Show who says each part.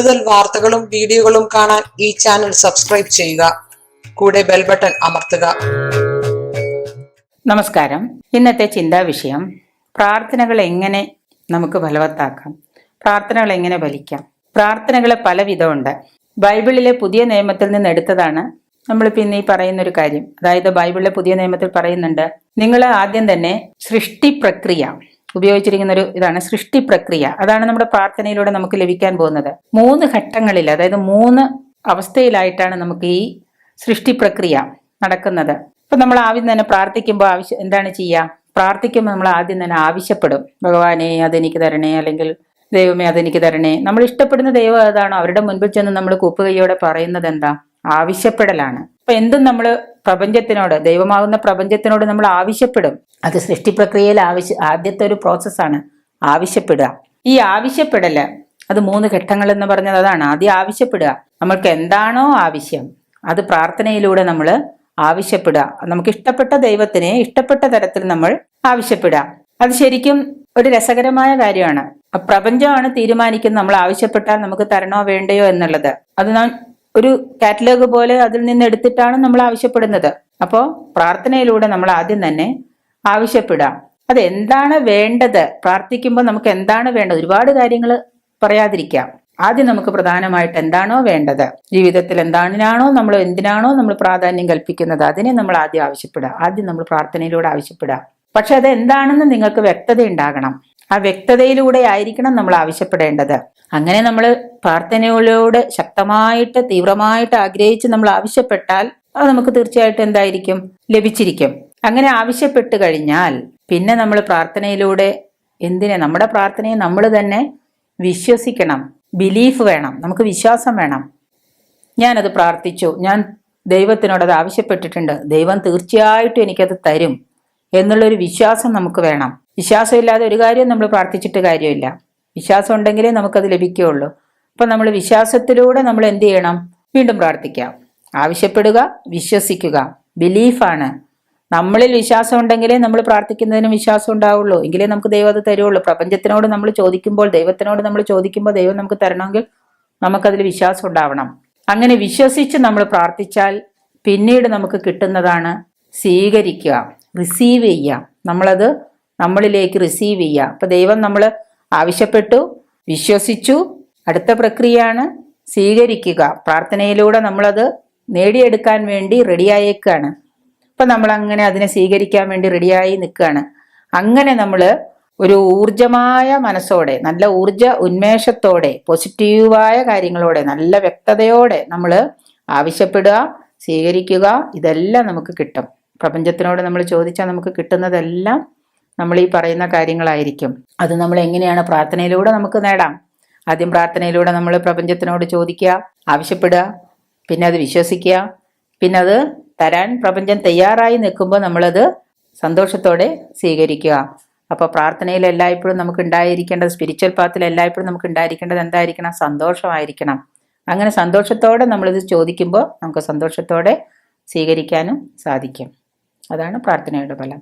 Speaker 1: കൂടുതൽ വാർത്തകളും വീഡിയോകളും കാണാൻ ഈ ചാനൽ സബ്സ്ക്രൈബ് ചെയ്യുക. കൂടെ ബെൽ ബട്ടൺ അമർത്തുക.
Speaker 2: നമസ്കാരം. ഇന്നത്തെ ചിന്താ വിഷയം പ്രാർത്ഥനകൾ എങ്ങനെ നമുക്ക് ഫലവത്താക്കാം? പ്രാർത്ഥനകൾ എങ്ങനെ ഫലിക്കാം? പ്രാർത്ഥനകളെ പല വിധമുണ്ട് ബൈബിളിലെ പുതിയ നിയമത്തിൽ നിന്ന് എടുത്തതാണ് നമ്മളിപ്പോൾ ഇന്ന് ഈ പറയുന്ന ഒരു കാര്യം. അതായത് ബൈബിളിലെ പുതിയ നിയമത്തിൽ പറയുന്നുണ്ട് നിങ്ങൾ ആദ്യം തന്നെ സൃഷ്ടി പ്രക്രിയ ഉപയോഗിച്ചിരിക്കുന്ന ഒരു ഇതാണ് സൃഷ്ടി പ്രക്രിയ. അതാണ് നമ്മുടെ പ്രാർത്ഥനയിലൂടെ നമുക്ക് ലഭിക്കാൻ പോകുന്നത്. മൂന്ന് ഘട്ടങ്ങളിൽ അതായത് മൂന്ന് അവസ്ഥയിലായിട്ടാണ് നമുക്ക് ഈ സൃഷ്ടി പ്രക്രിയ നടക്കുന്നത്. ഇപ്പൊ നമ്മൾ ആദ്യം തന്നെ പ്രാർത്ഥിക്കുമ്പോൾ ആവശ്യം എന്താണ് ചെയ്യുക? പ്രാർത്ഥിക്കുമ്പോൾ നമ്മൾ ആദ്യം തന്നെ ആവശ്യപ്പെടും. ഭഗവാനെ അതെനിക്ക് തരണേ അല്ലെങ്കിൽ ദൈവമേ അതെനിക്ക് തരണേ. നമ്മൾ ഇഷ്ടപ്പെടുന്ന ദൈവം ഏതാണോ അവരുടെ മുൻപിൽ ചെന്ന് നമ്മൾ കൂപ്പുകയോടെ പറയുന്നത് എന്താ? ആവശ്യപ്പെടലാണ്. അപ്പൊ എന്തും നമ്മൾ പ്രപഞ്ചത്തിനോട് ദൈവമാകുന്ന പ്രപഞ്ചത്തിനോട് നമ്മൾ ആവശ്യപ്പെടും. അത് സൃഷ്ടി പ്രക്രിയയിൽ ആവശ്യ ആദ്യത്തെ ഒരു പ്രോസസ്സാണ് ആവശ്യപ്പെടുക. ഈ ആവശ്യപ്പെടൽ അത് മൂന്ന് ഘട്ടങ്ങൾ എന്ന് പറഞ്ഞത് അതാണ്. ആദ്യം ആവശ്യപ്പെടുക. നമ്മൾക്ക് എന്താണോ ആവശ്യം അത് പ്രാർത്ഥനയിലൂടെ നമ്മൾ ആവശ്യപ്പെടുക. നമുക്ക് ഇഷ്ടപ്പെട്ട ദൈവത്തിനെ ഇഷ്ടപ്പെട്ട തരത്തിൽ നമ്മൾ ആവശ്യപ്പെടുക. അത് ശരിക്കും ഒരു രസകരമായ കാര്യമാണ്. പ്രപഞ്ചമാണ് തീരുമാനിക്കുന്നത് നമ്മൾ ആവശ്യപ്പെട്ടാൽ നമുക്ക് തരണോ വേണ്ടയോ എന്നുള്ളത്. അത് നാം ഒരു കാറ്റലോഗ് പോലെ അതിൽ നിന്ന് എടുത്തിട്ടാണ് നമ്മൾ ആവശ്യപ്പെടുന്നത്. അപ്പോൾ പ്രാർത്ഥനയിലൂടെ നമ്മൾ ആദ്യം തന്നെ ആവശ്യപ്പെടാം. അതെന്താണ് വേണ്ടത്? പ്രാർത്ഥിക്കുമ്പോൾ നമുക്ക് എന്താണ് വേണ്ടത്? ഒരുപാട് കാര്യങ്ങൾ പറയാതിരിക്കാം. ആദ്യം നമുക്ക് പ്രധാനമായിട്ട് എന്താണോ വേണ്ടത്? ജീവിതത്തിൽ എന്താണിനാണോ നമ്മൾ എന്തിനാണോ നമ്മൾ പ്രാധാന്യം കൽപ്പിക്കുന്നത്? അതിനെ നമ്മൾ ആദ്യം ആവശ്യപ്പെടുക. ആദ്യം നമ്മൾ പ്രാർത്ഥനയിലൂടെ ആവശ്യപ്പെടുക. പക്ഷെ അത് എന്താണെന്ന് നിങ്ങൾക്ക് വ്യക്തത ഉണ്ടാകണം. ആ വ്യക്തതയിലൂടെ ആയിരിക്കണം നമ്മൾ ആവശ്യപ്പെടേണ്ടത്. അങ്ങനെ നമ്മൾ പ്രാർത്ഥനയിലൂടെ ശക്തമായിട്ട് തീവ്രമായിട്ട് ആഗ്രഹിച്ച് നമ്മൾ ആവശ്യപ്പെട്ടാൽ അത് നമുക്ക് തീർച്ചയായിട്ടും എന്തായിരിക്കും? ലഭിച്ചിരിക്കും. അങ്ങനെ ആവശ്യപ്പെട്ട് കഴിഞ്ഞാൽ പിന്നെ നമ്മൾ പ്രാർത്ഥനയിലൂടെ എന്തിനെ? നമ്മുടെ പ്രാർത്ഥനയെ നമ്മൾ തന്നെ വിശ്വസിക്കണം. ബിലീഫ് വേണം. നമുക്ക് വിശ്വാസം വേണം. ഞാനത് പ്രാർത്ഥിച്ചു. ഞാൻ ദൈവത്തിനോട് അത് ആവശ്യപ്പെട്ടിട്ടുണ്ട്. ദൈവം തീർച്ചയായിട്ടും എനിക്കത് തരും. എന്നുള്ളൊരു വിശ്വാസം നമുക്ക് വേണം. വിശ്വാസമില്ലാതെ ഒരു കാര്യം നമ്മൾ പ്രാർത്ഥിച്ചിട്ട് കാര്യമില്ല. വിശ്വാസം ഉണ്ടെങ്കിലേ നമുക്കത് ലഭിക്കുകയുള്ളൂ. അപ്പം നമ്മൾ വിശ്വാസത്തിലൂടെ നമ്മൾ എന്ത് ചെയ്യണം? വീണ്ടും പ്രാർത്ഥിക്കാം. ആവശ്യപ്പെടുക വിശ്വസിക്കുക. ബിലീഫാണ് നമ്മളിൽ വിശ്വാസം ഉണ്ടെങ്കിലേ നമ്മൾ പ്രാർത്ഥിക്കുന്നതിനും വിശ്വാസം ഉണ്ടാവുള്ളൂ. എങ്കിലേ നമുക്ക് ദൈവം അത് തരുള്ളൂ. പ്രപഞ്ചത്തിനോട് നമ്മൾ ചോദിക്കുമ്പോൾ ദൈവത്തിനോട് നമ്മൾ ചോദിക്കുമ്പോൾ ദൈവം നമുക്ക് തരണമെങ്കിൽ നമുക്കതിൽ വിശ്വാസം ഉണ്ടാവണം. അങ്ങനെ വിശ്വസിച്ച് നമ്മൾ പ്രാർത്ഥിച്ചാൽ പിന്നീട് നമുക്ക് കിട്ടുന്നതാണ് സ്വീകരിക്കുക റിസീവ് ചെയ്യുക. നമ്മളത് നമ്മളിലേക്ക് റിസീവ് ചെയ്യുക. അപ്പൊ ദൈവം നമ്മൾ ആവശ്യപ്പെട്ടു വിശ്വസിച്ചു. അടുത്ത പ്രക്രിയയാണ് സ്വീകരിക്കുക. പ്രാർത്ഥനയിലൂടെ നമ്മളത് നേടിയെടുക്കാൻ വേണ്ടി റെഡിയായേക്കാണ്. അപ്പൊ നമ്മൾ അങ്ങനെ അതിനെ സ്വീകരിക്കാൻ വേണ്ടി റെഡിയായി നിൽക്കുകയാണ്. അങ്ങനെ നമ്മൾ ഒരു ഊർജമായ മനസ്സോടെ നല്ല ഊർജ ഉന്മേഷത്തോടെ പോസിറ്റീവായ കാര്യങ്ങളോടെ നല്ല വ്യക്തതയോടെ നമ്മൾ ആവശ്യപ്പെടുക സ്വീകരിക്കുക ഇതെല്ലാം നമുക്ക് കിട്ടും. പ്രപഞ്ചത്തിനോട് നമ്മൾ ചോദിച്ചാൽ നമുക്ക് കിട്ടുന്നതെല്ലാം നമ്മൾ ഈ പറയുന്ന കാര്യങ്ങളായിരിക്കും. അത് നമ്മൾ എങ്ങനെയാണ് പ്രാർത്ഥനയിലൂടെ നമുക്ക് നേടാം. ആദ്യം പ്രാർത്ഥനയിലൂടെ നമ്മൾ പ്രപഞ്ചത്തിനോട് ചോദിക്കുക ആവശ്യപ്പെടുക പിന്നെ അത് വിശ്വസിക്കുക പിന്നെ അത് തരാൻ പ്രപഞ്ചം തയ്യാറായി നിൽക്കുമ്പോൾ നമ്മളത് സന്തോഷത്തോടെ സ്വീകരിക്കുക. അപ്പോൾ പ്രാർത്ഥനയിൽ എല്ലായ്പ്പോഴും നമുക്ക് ഉണ്ടായിരിക്കേണ്ടത് സ്പിരിച്വൽ പാത്തിൽ എല്ലായ്പ്പോഴും നമുക്ക് ഉണ്ടായിരിക്കേണ്ടത് എന്തായിരിക്കണം? സന്തോഷമായിരിക്കണം. അങ്ങനെ സന്തോഷത്തോടെ നമ്മളിത് ചോദിക്കുമ്പോൾ നമുക്ക് സന്തോഷത്തോടെ സ്വീകരിക്കാനും സാധിക്കും. അതാണ് പ്രാർത്ഥനയുടെ ഫലം.